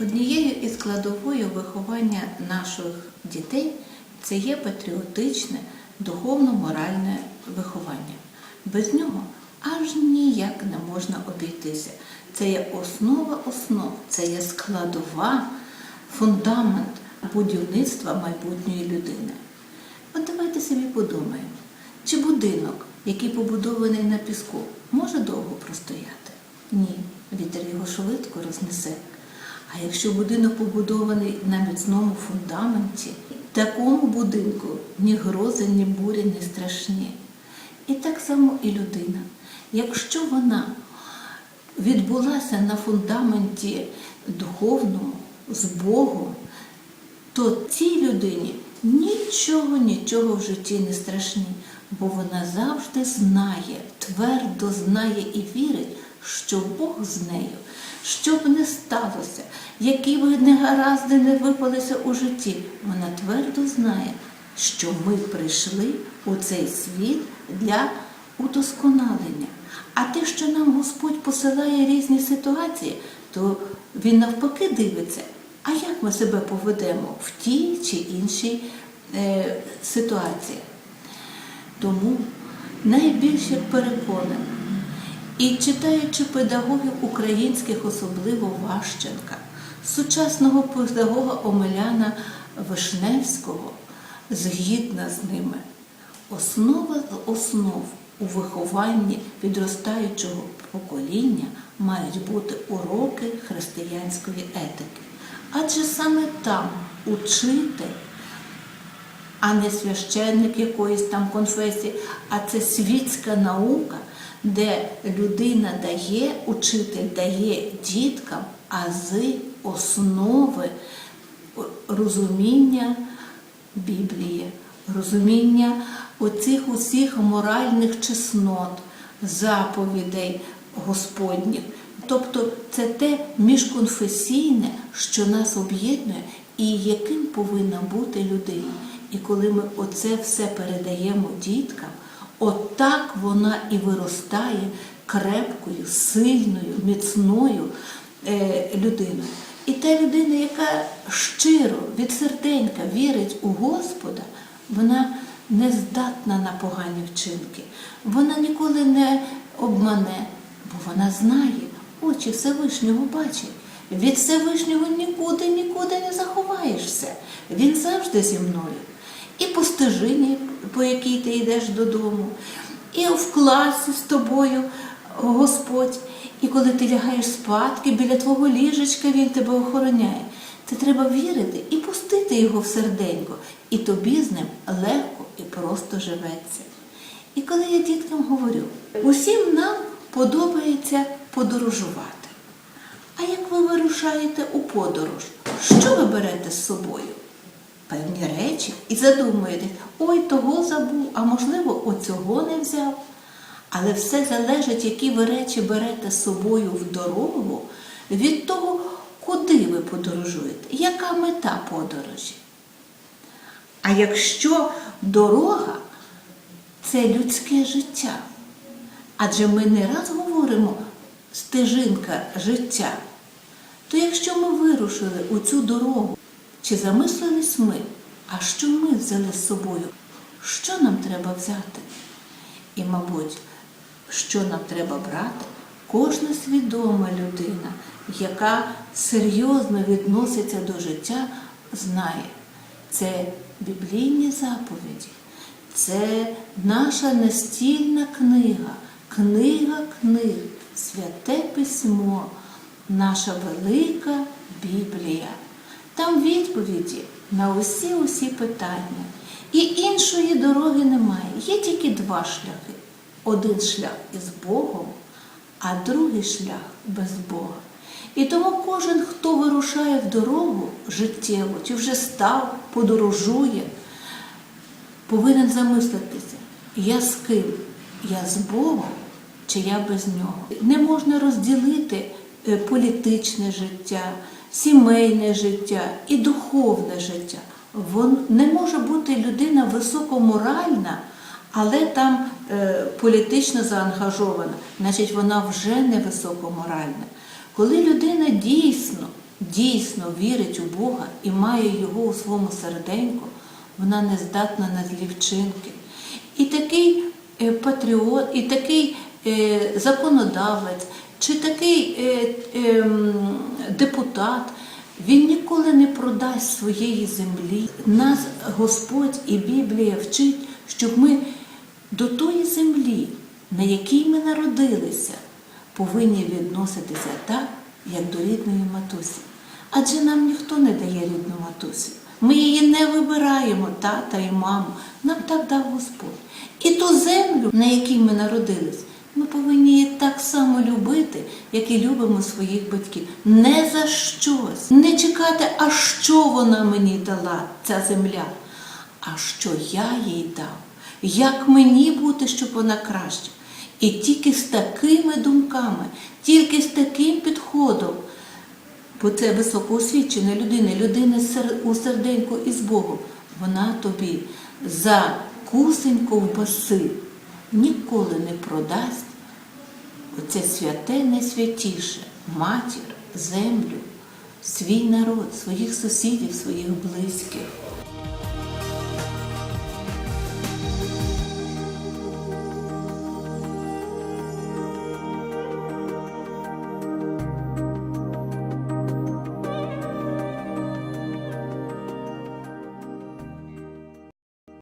Однією із складовою виховання наших дітей це є патріотичне, духовно-моральне виховання. Без нього аж ніяк не можна обійтися. Це є основа основ, це є складова, фундамент будівництва майбутньої людини. От давайте собі подумаємо, чи будинок, який побудований на піску, може довго простояти? Ні, вітер його швидко рознесе. А якщо будинок побудований на міцному фундаменті, такому будинку ні грози, ні бурі не страшні. І так само і людина. Якщо вона відбулася на фундаменті духовному, з Богом, то цій людині нічого, нічого в житті не страшні, бо вона завжди знає, твердо знає і вірить, що Бог з нею, що б не сталося, які б негаразди не випалися у житті, вона твердо знає, що ми прийшли у цей світ для удосконалення. А те, що нам Господь посилає різні ситуації, то Він навпаки дивиться, а як ми себе поведемо в тій чи іншій е, ситуації. Тому найбільше переконана, і читаючи педагогів українських, особливо Ващенка, сучасного педагога Омеляна Вишневського, згідна з ними, основа основ у вихованні підростаючого покоління мають бути уроки християнської етики. Адже саме там учитель а не священник якоїсь там конфесії, а це світська наука, де людина дає, учитель дає діткам ази основи розуміння Біблії, розуміння оцих усіх моральних чеснот, заповідей Господніх. Тобто це те міжконфесійне, що нас об'єднує, і яким повинна бути людина. І коли ми оце все передаємо діткам, отак вона і виростає крепкою, сильною, міцною е, людиною. І та людина, яка щиро від серденька вірить у Господа, вона не здатна на погані вчинки. Вона ніколи не обмане, бо вона знає, очі Всевишнього бачать. Від Всевишнього нікуди, нікуди не заховаєшся. Він завжди зі мною. І по по якій ти йдеш додому, і в класі з тобою Господь. І коли ти лягаєш спадки, біля твого ліжечка Він тебе охороняє. Це треба вірити і пустити його в серденько, і тобі з ним легко і просто живеться. І коли я діткам говорю, усім нам подобається подорожувати. А як ви вирушаєте у подорож, що ви берете з собою? Певні речі і задумуєтесь, ой, того забув, а можливо, оцього не взяв. Але все залежить, які ви речі берете з собою в дорогу, від того, куди ви подорожуєте, яка мета подорожі. А якщо дорога це людське життя, адже ми не раз говоримо стежинка життя, то якщо ми вирушили у цю дорогу, чи замислились ми, а що ми взяли з собою? Що нам треба взяти? І, мабуть, що нам треба брати, кожна свідома людина, яка серйозно відноситься до життя, знає, це біблійні заповіді, це наша настільна книга, книга книг, святе письмо, наша велика Біблія. Там відповіді на усі усі питання. І іншої дороги немає. Є тільки два шляхи. Один шлях із Богом, а другий шлях без Бога. І тому кожен, хто вирушає в дорогу життєву, чи вже став, подорожує, повинен замислитися, я з ким? Я з Богом чи я без нього. Не можна розділити е, політичне життя, сімейне життя і духовне життя. Вон не може бути людина високоморальна, але там е, політично заангажована, значить вона вже не високоморальна. Коли людина дійсно дійсно вірить у Бога і має його у своєму серденьку, вона не здатна на злі вчинки. І такий е, патріот, і такий е, законодавець, чи такий е, е, депутат, він ніколи не продасть своєї землі. Нас Господь і Біблія вчить, щоб ми до тої землі, на якій ми народилися, повинні відноситися так, як до рідної матусі. Адже нам ніхто не дає рідну матусю. Ми її не вибираємо, тата і маму. Нам так дав Господь. І ту землю, на якій ми народились, ми повинні її так само любити, як і любимо своїх батьків. Не за щось. Не чекати, а що вона мені дала, ця земля, а що я їй дав. Як мені бути, щоб вона краще? І тільки з такими думками, тільки з таким підходом, бо це високоосвічена людина, людина у серденьку із Богом, вона тобі за кусень ковбаси ніколи не продасть оце святе найсвятіше, матір, землю, свій народ, своїх сусідів, своїх близьких.